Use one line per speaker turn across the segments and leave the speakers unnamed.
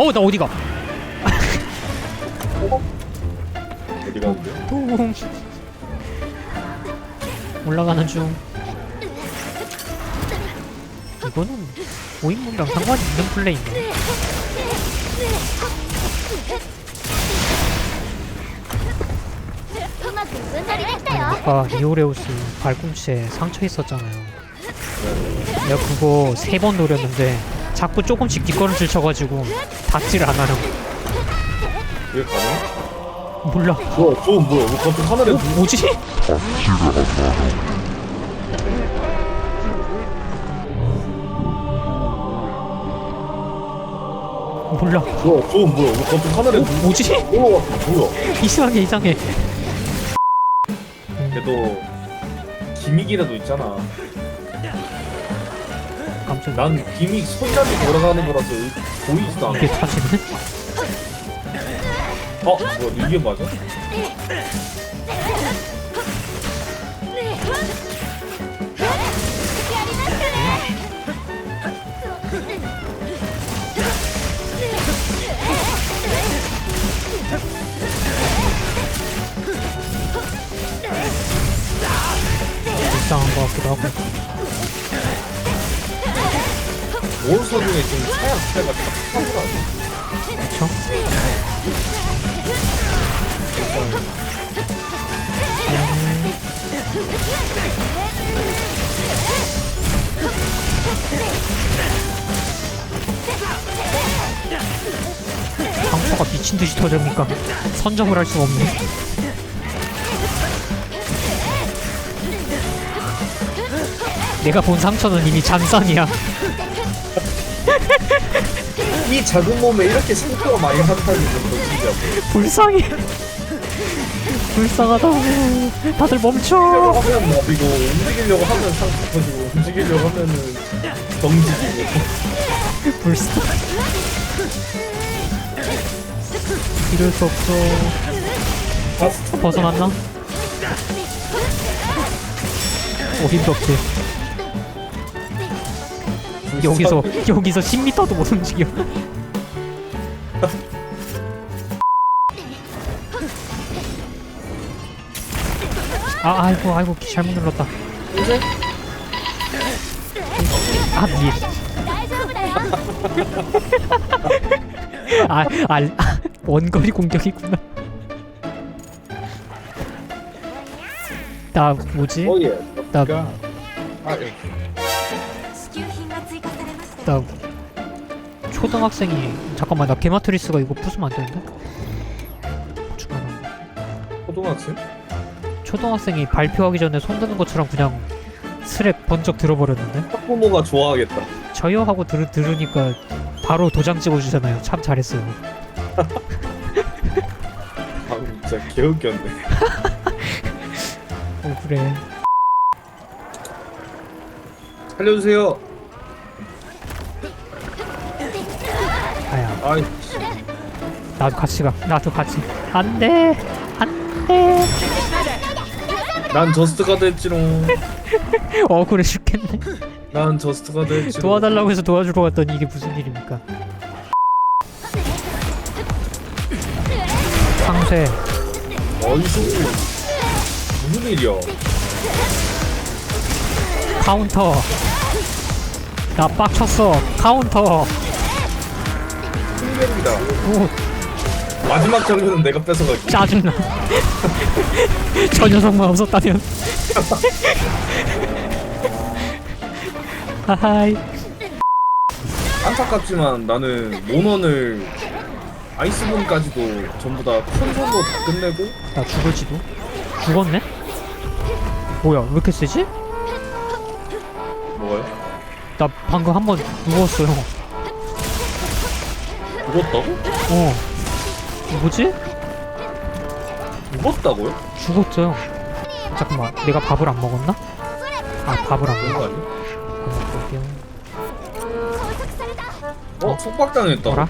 어, 나 어디가?
어디 가는데?
동. 올라가는 중. 이거는 고인물이랑 상관이 있는 플레이인데. 아까 리오레우스 발꿈치에 상처 있었잖아요. 내가 그거 세 번 노렸는데 자꾸 조금씩 뒷걸음질 쳐가지고 닿지를 않아요.
왜 가능?
몰라.
뭐야 저 뭐야 왜 갑자기 하늘에
어, 뭐지? 몰라.
뭐야 저 뭐야 왜 갑자기 하늘에
어, 뭐지?
올라왔어 뭐야
이상해 이상해.
그래도 기믹이라도 있잖아
깜짝.
난 기믹 손잡이 돌아가는 거라서 보이지도 않아
이게 타지네?
어? 뭐야 이게 맞아?
불쌍한 것 같기도 하고.
몬스터 중에 지금 차이가 딱 하더라
그쵸? 상처가 미친 듯이 터집니까? 선점을 할 수가 없네. 내가 본 상처는 이미 잔산이야.
이 작은 몸에 이렇게 상처가 많이 한다는 건 진짜
불쌍해. 불쌍하다고. 다들 멈춰.
하면 나비고 움직이려고 하면 상처 터지고 움직이려고 하면은 정직이고
불쌍. 이럴 수 없어.
바스트
벗어났나? 오 힘도 없지. 여기서 여기서 10m도 못 움직여. 아 아이고 아이고 잘못 눌렀다. 아 미. 아, 아, 아 원거리 공격이구나. 나 뭐지? 나,
아 예.
나 초등학생이 잠깐만 나 게마트리스가 이거 부수면 안 되는데? 중간에.
초등학생?
초등학생이 발표하기 전에 손 드는 것처럼 그냥 스랩 번쩍 들어버렸는데?
학부모가 좋아하겠다
저요 하고 들, 들으니까 바로 도장 찍어주잖아요. 참 잘했어요.
아 진짜 개웃겼네
어 그래.
살려주세요 아이
나도 같이 가. 나도 같이. 안 돼. 안 돼.
난 저스트가 됐지롱
억울해 죽겠네.
난 저스트가 됐지롱
도와달라고 해서 도와주러 갔더니 이게 무슨 일입니까? 상쇄.
어이수 무슨 일이야
카운터. 나 빡쳤어. 카운터. 오
마지막 장면은 내가 뺏어갈게
짜증나. 저 녀석만 없었다면. 하하이.
안타깝지만 나는 모넌을 아이스본까지도 전부 다 컨설로 다 끝내고
나 죽을지도. 죽었네? 뭐야 왜 이렇게 세지?
뭐가요?
나 방금 한 번 누웠어요.
죽었다고?
어 뭐지?
죽었다고요?
죽었죠 잠깐만 내가 밥을 안 먹었나? 아 밥을 안
그런 거
먹었나?
아니야? 어? 속박당했다
뭐라?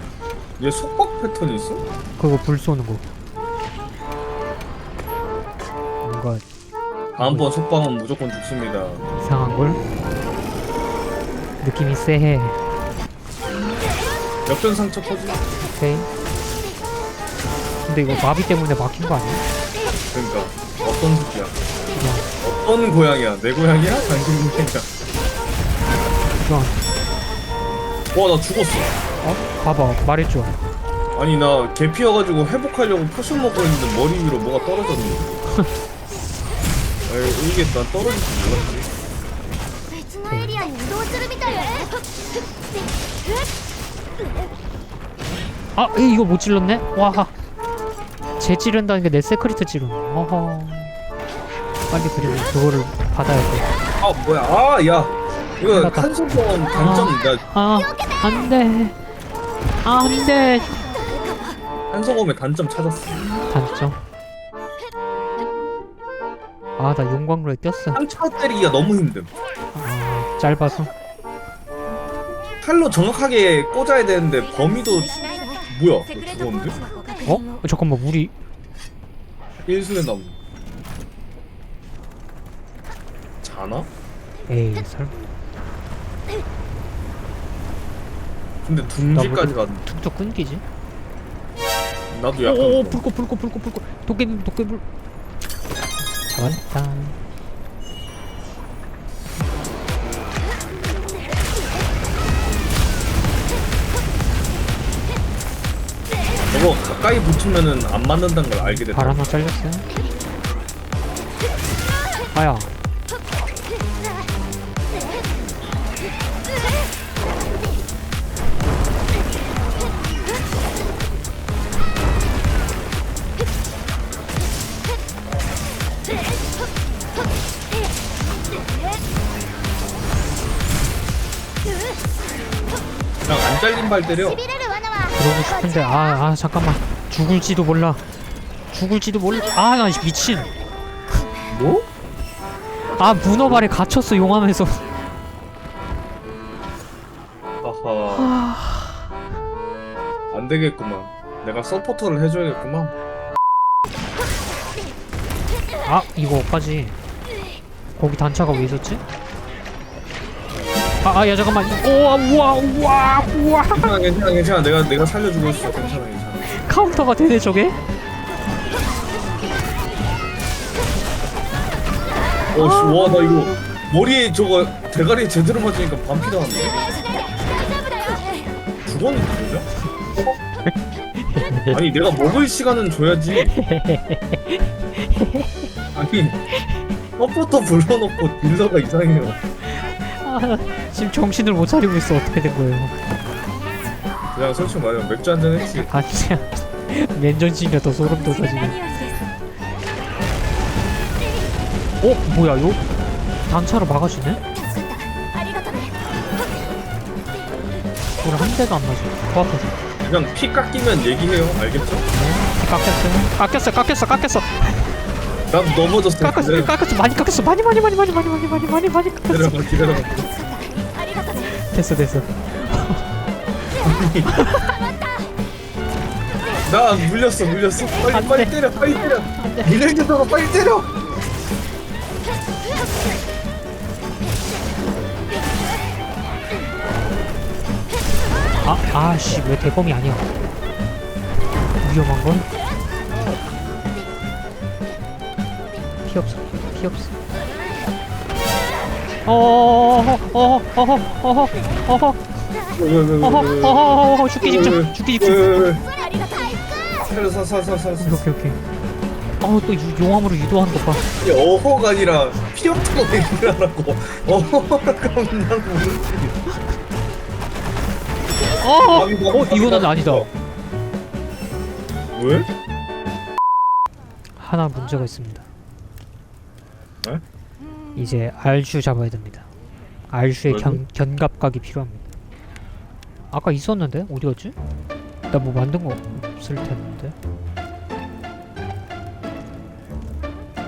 얘 속박 패턴이 있어?
그거 불 쏘는 거 뭔가
다음번 속박은 무조건 죽습니다
이상한 걸? 느낌이 쎄해
역전 상처 터지.
오케이. 근데 이거 마비 때문에 막힌 거 아니야?
그러니까 어떤 새끼야?
그냥
어떤 고양이야? 내 고양이야? 당신 고양이야?
그냥
와 나 죽었어.
어? 봐봐 말했죠.
아니 나 개피여가지고 회복하려고 포션 먹고 있는데 머리 위로 뭐가 떨어졌네. 아이 이게 난 떨어질 줄 몰랐지.
別のエリアに移動するみたいだね
아 에이, 이거 못 찔렀네? 와쟤 찌른다니까 내 세크리트 찌르네 어허. 빨리 그리고 그거를 받아야 돼
아 뭐야? 아야. 이거
끝났다.
단점인가?
아 안돼. 아 안돼.
칸소음의 아, 단점 찾았어.
단점? 아 나 용광로에 꼈어.
상처 때리기가 너무 힘듦.
아 짧아서?
칼로 정확하게 꽂아야 되는데 범위도 뭐야?
나
죽었는데?
어? 잠깐만 우리
인수된 나무. 자나?
에이 설마
근데 둥지까지 갔는데.
툭툭 끊기지?
나도 약간.
어,
어, 오오
불꽃 불꽃 불꽃 불꽃 도깨비 도깨불 잡았다
저거 가까이 붙으면은 안 맞는다는 걸 알게 됐다.
발 하나 잘렸어요. 아야
그냥 안 잘린 발 때려.
그러고 싶은데 아, 아 잠깐만. 죽을지도 몰라. 죽을지도 몰라. 아나 미친.
뭐?
아 문어발에 갇혔어 용암에서.
아하. 안 되겠구만. 내가 서포터를 해줘야겠구만.
아 이거 어까지? 거기 단차가 왜 있었지? 아, 아, 야 잠깐만. 오와 아, 우와 우와 우와.
괜찮아 괜찮아 괜찮아 내가 내가 살려주고 있어 괜찮아 괜찮아
카운터가 되네 저게.
어와나 이거 아. 머리에 저거 대가리 제대로 맞으니까 반피 나왔네 죽었는데 진짜? 아니 내가 먹을 시간은 줘야지 아니 서포터 불러놓고 딜러가 이상해요
지금 정신을 못 차리고 있어 어떻게 된 거예요?
그냥 솔직히 말하면 맥주 한잔 했지.
아 진짜 맨정신이라 더 소름 돋아 지금. 어 뭐야 요 단차로 막아주네? 그걸 한 대도 안 맞아. 그 앞에서.
그냥 피 깎이면 얘기해요. 알겠죠?
네, 깎였어. 깎였어 깎였어 깎였어.
난 넘어졌어.
깎았어, 깎았어, 많이 깎았어, 많이 많이 많이 많이 많이 많이 많이 많이 많이 깎았어.
기다려봐, 기다려봐.
됐어, 됐어.
나 물렸어, 물렸어. 안 빨리, 빨리
돼.
때려, 빨리 때려. 물려있는 빨리 때려.
아, 아씨, 왜 대검이 아니야? 위험한 건? 피 없어 피 없어 어허 어허 어허 어허 어허. 어허 어허 어허 죽기 직전 죽기 직전
살았어
살았어 살았어
오케이 오케이. 아우 또 유- 용암으로 유도하는 것봐.
이게 어허가 아니라 피 없다고 얘기를 하라고. 어허라고 하면 난 모르지.
어! 어 이거는 아니다.
왜?
하나 문제가 있습니다.
네?
이제 알슈 잡아야 됩니다 알슈의? 견, 견갑각이 필요합니다 아까 있었는데? 어디 갔지? 나 뭐 만든 거 없을 텐데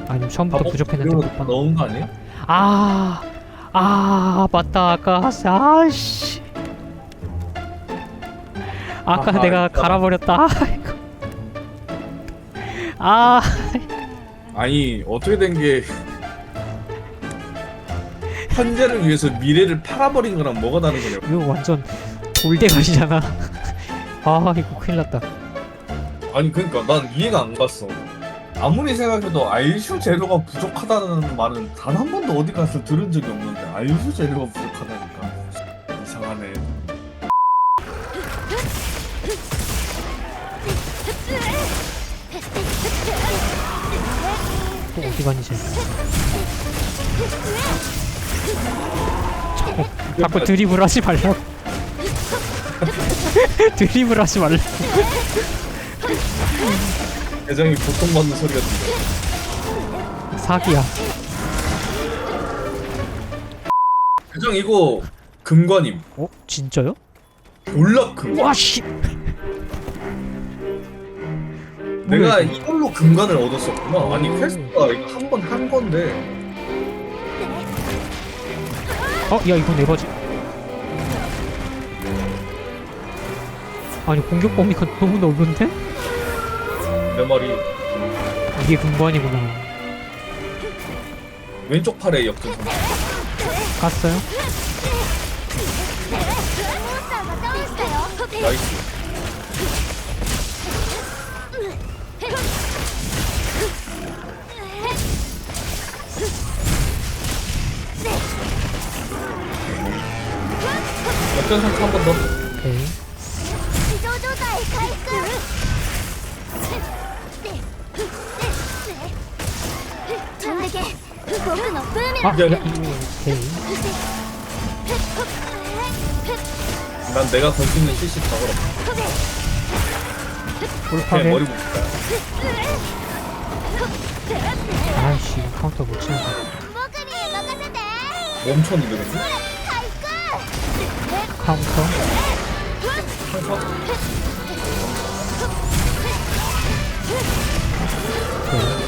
아니면 처음부터 부족했는데 못 봤나
넣은 거 아니야?
아, 아, 맞다. 아까 아씨. 아까
아하,
내가
있다.
갈아버렸다. 아이고. 아,
아니 어떻게 된게 현재를 위해서 미래를 팔아버린 거랑 뭐가 다른 거냐고
이거 완전 돌대가리잖아. 아 이거 큰일 났다
아니 그러니까 난 이해가 안 갔어. 아무리 생각해도 알슈 재료가 부족하다는 말은 단 한 번도 어디 가서 들은 적이 없는데 알슈 재료가 부족하다니까 이상하네.
또 어디 가니 쟤 자꾸, 드리블 하지 말라고 드리블 하지 말라고
대장이 고통받는 소리가 들려.
사기야
대장 이거 금관임.
어? 진짜요?
몰락 금관.
와씨
내가? 이걸로 금관을 얻었었구나. 아니 퀘스트가 이거 한 번 한 건데.
어? 야 이건 에버지. 네 아니 공격 범위가 너무 넓은데?
내 말이
이게 금관이구나
왼쪽 팔에 역전선
갔어요?
나이스 역전 상처 한번 더.
오케이. 아,
야,
야. 오케이.
난 내가 걸 수 있는 실시 다 걸어. 그냥
돌파게.
머리 못
아이씨, 카운터 못
친다.
멈춰
누르겠지?
카운터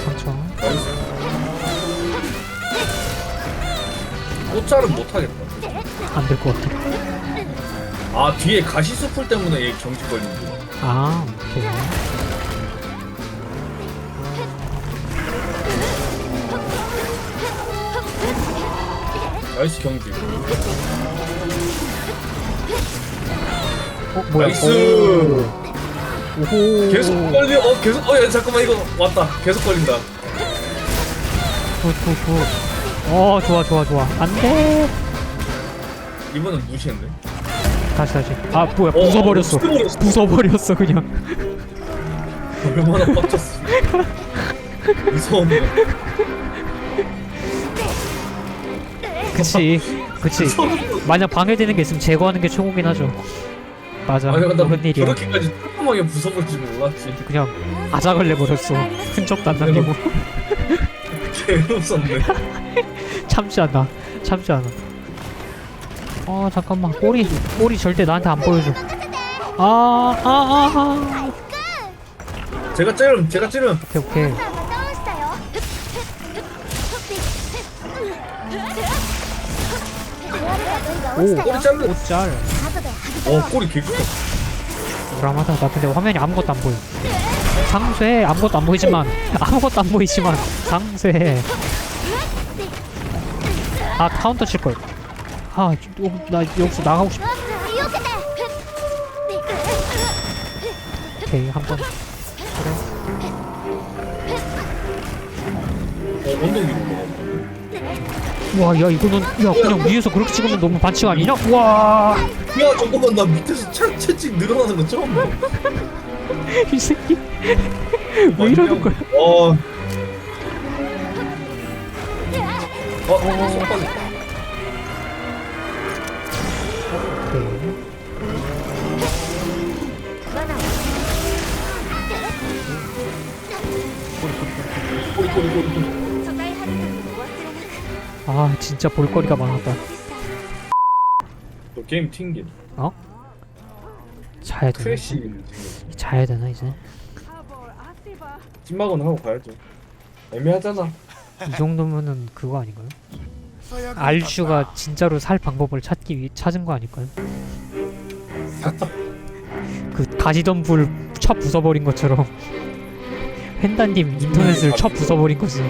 상처
나이스. 꽃잘은 못하겠다.
안 될 것 같아
아 뒤에 가시수풀 때문에 얘 경직 걸리는구나.
아 오케이
나이스 경직.
뭐야
나이스.
오. 오호
계속 걸리. 어 계속. 어야 잠깐만 이거 왔다. 계속 걸린다.
굿굿굿 어 좋아 좋아 좋아 안돼
이번은 무시했네.
다시 다시 아 뭐야
어,
부숴버렸어
부숴버렸어.
부숴버렸어 그냥
얼마나 빡쳤어. 무서웠네.
그치 그치 만약 방해되는 게 있으면 제거하는 게 최고긴 하죠 맞아.
아니 근데
그런 일이야.
그렇게까지 꼼꼼하게 부숴볼 줄 몰랐지.
그냥 아작을 내버렸어. 흔적도 안 남기고.
개무섭네.
참지 않아. 참지 않아. 어 잠깐만 꼬리 꼬리 절대 나한테 안 보여줘. 아아아 아,
제가 찌름 제가 찌름.
오케이 오케이. 오,
꼬리
짤.
어 꼬리 개
불안하다. 나 근데 화면이 아무것도 안 보여. 상쇄 아무것도 안 보이지만 아무것도 안 보이지만 상쇄 아 카운터 칠걸. 아나 어, 여기서 나가고 싶어 오케이 한번. 와 야 이거는 야 그냥 위에서 그렇게 찍으면 너무 반칙 아니냐? 와
야 잠깐만 나 밑에서 채, 채찍 늘어나는 거 처음 봐.
이 새끼 왜 이러는 거야?
어. 어, 어, 어, 손가락.
오케이
꼬리, 꼬리, 꼬리, 꼬리.
아 진짜 볼거리가 많았다
너 게임 튕긴.
자야 되나?
크래시.
이제? 자야 되나 이제?
찐막은 하고 가야죠. 애매하잖아.
이 정도면은 그거 아닌가요? 알슈가 진짜로 살 방법을 찾기 위 찾은 거 아닐까요? 그 가지던 불 쳐 부숴버린 것처럼 펜다님 인터넷을 쳐 부숴버린 거지